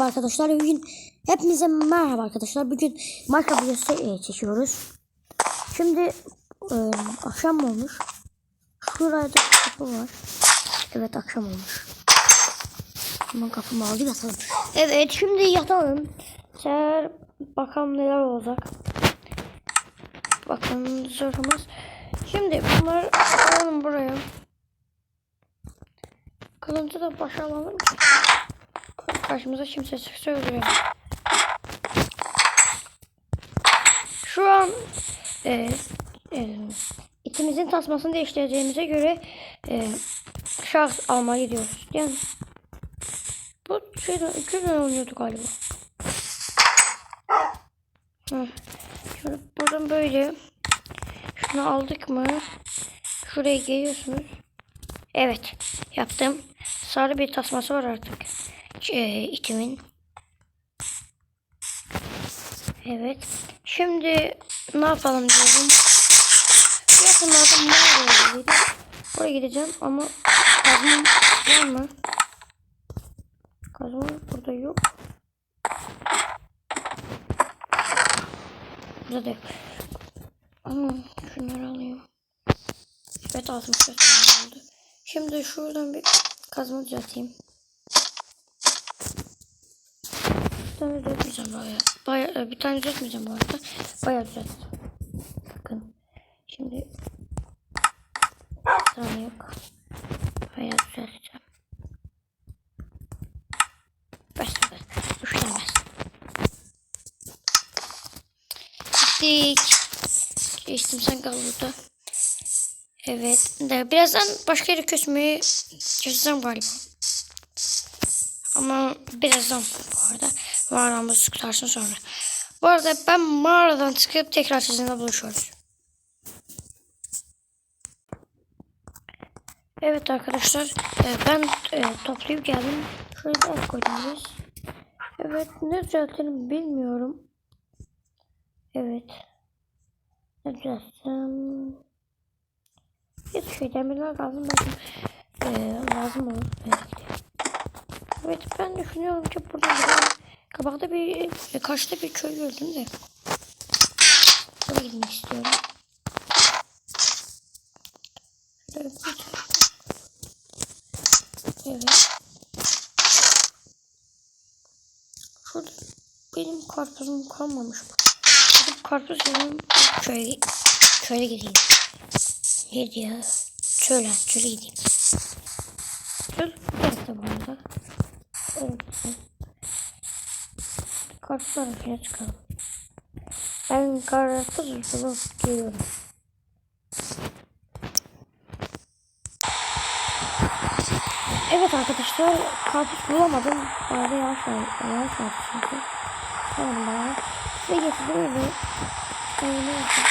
Arkadaşlar bugün hepinize merhaba arkadaşlar. Bugün Minecraft videosu e, çekiyoruz. Şimdi e, akşam olmuş? Şurada kapı var. Evet akşam olmuş. Hemen kapımı aldı yatalım. Evet şimdi yatalım. Seher bakalım neler olacak. Bakın zırhımız. Şimdi bunları alalım buraya. Kılıncı da başa. Karşımıza kimse çıksa öldürelim. Şu an e, e, itimizin tasmasını değiştireceğimize göre e, şahs almaya gidiyoruz. Yani bu şeyden iki tane oynuyordu galiba. Şöyle buradan böyle şunu aldık mı? Şuraya geliyorsunuz. Evet yaptım. Sarı bir tasması var artık. E, itimin. Evet. Şimdi ne yapalım diyorum. Yakınlarda mağara dedi. Oraya gideceğim ama kazma var mı? Kazma burada yok. Burada da yok. Ama şunları alayım. Evet 64 tane oldu. Şimdi şuradan bir kazma düzelteyim. Bir tane düzeltmeyeceğim baya. baya bir tane düzeltmeyeceğim bu arada. Baya düzelteceğim. Bakın. Şimdi tane yok. Baya düzelteceğim. Beş tane. Üç tane beş. Gittik. Geçtim sen kal burada. Evet. De birazdan başka yere küsmeyi çözeceğim galiba. Ama birazdan bu arada. Mağaramız çıkarsın sonra. Bu arada ben mağaradan çıkıp tekrar sizinle buluşuyoruz. Evet arkadaşlar. e, Ben e, toplayıp geldim. Şöyle bir biz. Evet. Ne düzeltelim bilmiyorum. Evet. Ne düzeltsem... Hiç şey demirler lazım belki e, lazım olur belki. Evet ben düşünüyorum ki burada bir kabakta bir e, karşıda bir köy gördüm de. Oraya gitmek istiyorum. Evet. Şurada benim karpuzum kalmamış. Gidip karpuz yedim. Köye, köye gideyim. Neydi ya? Şöyle, şöyle gideyim. Şöyle evet de bu arada. Evet. Kartlar içine çıkalım. Ben kartı bulup geliyorum. Evet arkadaşlar karpuz bulamadım. Bari yavaş var. Yavaş çünkü. Tamam bana. Ve getirdim öyle. Öyle yapayım.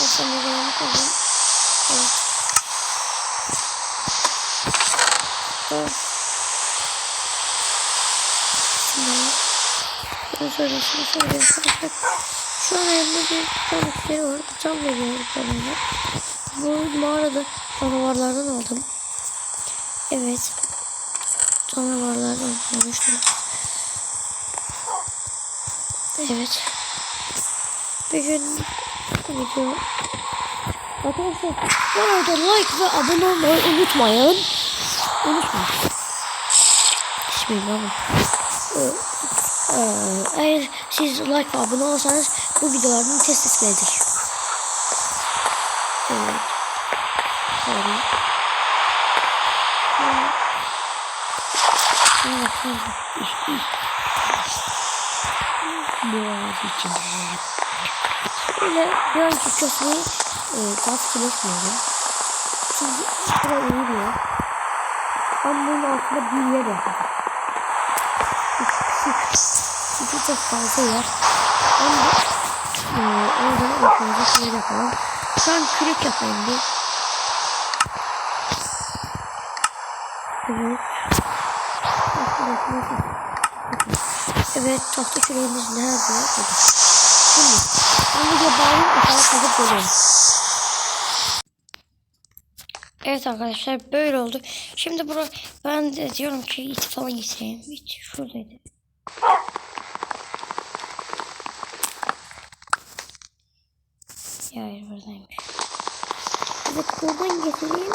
Başka bir yere koyayım. Evet. Şunu. Şöyle, şunu şöyle, şunu şöyle. Şu an elimde bir tanesi var. Can veriyor bana. Bu mağarada canavarlardan aldım. Evet. Canavarlardan almıştım. Evet. Bir gün video. Arkadaşlar bu arada like ve abone olmayı unutmayın. Hiç bilmem. Ee, eğer siz like ve abone olursanız bu videolardan test test gelecek. Evet. Şöyle. Boğaz içinde. Böyle bir önceki köşeyi e, gaz kiloşmuyorum. Çünkü buraya uyuyor. Ben bunun altında bir yer yapacağım. Çünkü çok fazla yer. Ben de e, oradan yapacağım şey yapalım. An kürek yapayım bir. Evet. Evet tahta küreğimiz nerede? Şimdi ben video bağlayayım aşağı kazıp geliyorum. Evet arkadaşlar böyle oldu. Şimdi bura ben de diyorum ki it falan getireyim. İt şuradaydı. Ya hayır buradaymış. Evet buradan getireyim.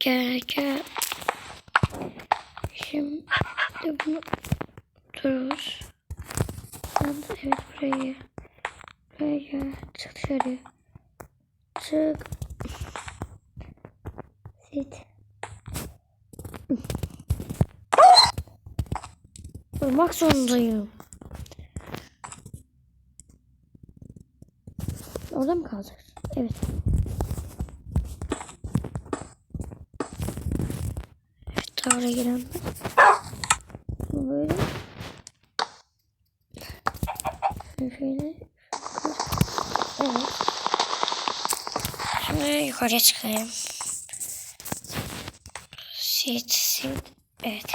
Gel gel. Şimdi bunu dururuz. Evet burayı. Buraya gel. Çık dışarı. Çık. Sit. Durmak zorundayım. Orada mı kalacağız? Evet. Evet, tavra giren. Bu böyle. Şöyle Evet. Şimdi çıkayım. Sit, sit. Evet.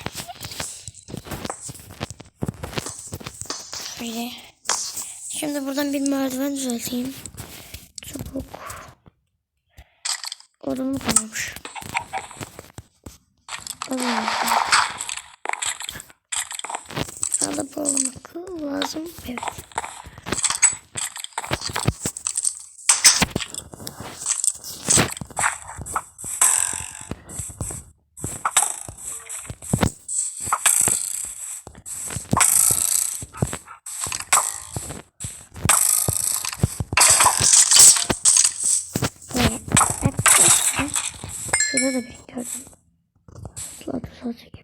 Şöyle. Şimdi buradan bir merdiven düzelteyim. Orada mı kalmış? Alalım. Alıp olmak lazım. Evet. Şurada da gördüm. Atladı sadece gibi.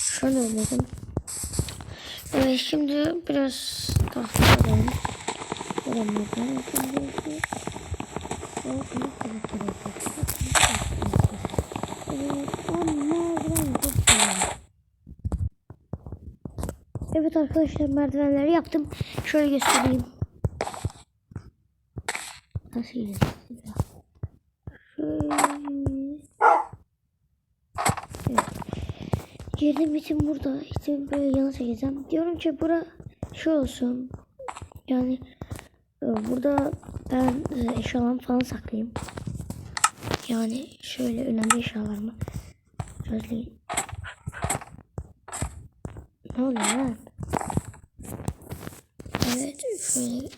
Şöyle öledim. Evet şimdi biraz tahta alalım. Göremedim. Şimdi Evet arkadaşlar merdivenleri yaptım. Şöyle göstereyim. Nasıl gideceğiz? Şöyle. Evet. Girdim için burada. İşte böyle yana çekeceğim. Diyorum ki bura şu olsun. Yani e, burada ben e, eşyalarımı falan saklayayım. Yani şöyle önemli eşyalarımı. Şöyle. Ne oluyor lan? Şöyle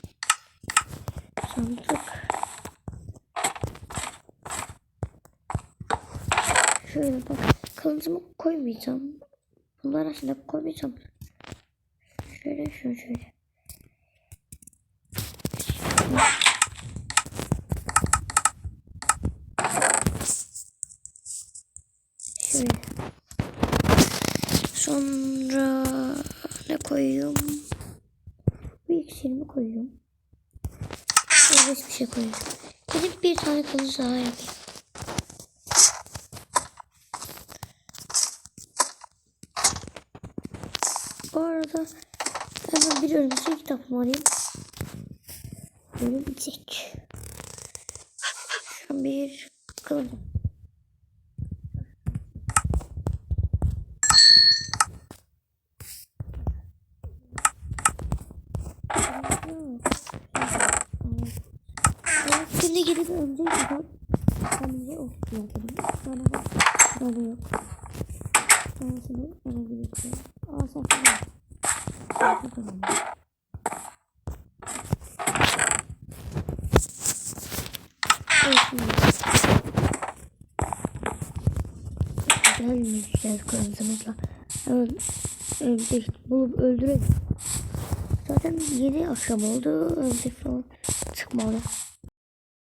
sandık. Şöyle bak kılıcımı koymayacağım. Bunlar aslında koymayacağım. Şöyle şöyle şöyle. Sonra ne koyuyorum? İksirimi koyuyorum. Evet bir şey koyuyorum. Gidip bir tane kılıç daha yapayım. Bu arada hemen bir örümcek kitabımı alayım. Örümcek. Şu bir kılıç. Şimdi gidip. Önce of yapalım. Sonra bak. Böyle yok. Sonrasını ona gidiyorum. Aa saklı. Saklı. Güzel güzel kırmızımızla. Hemen bulup öldürelim. Zaten yeni akşam oldu. Falan çıkmadı.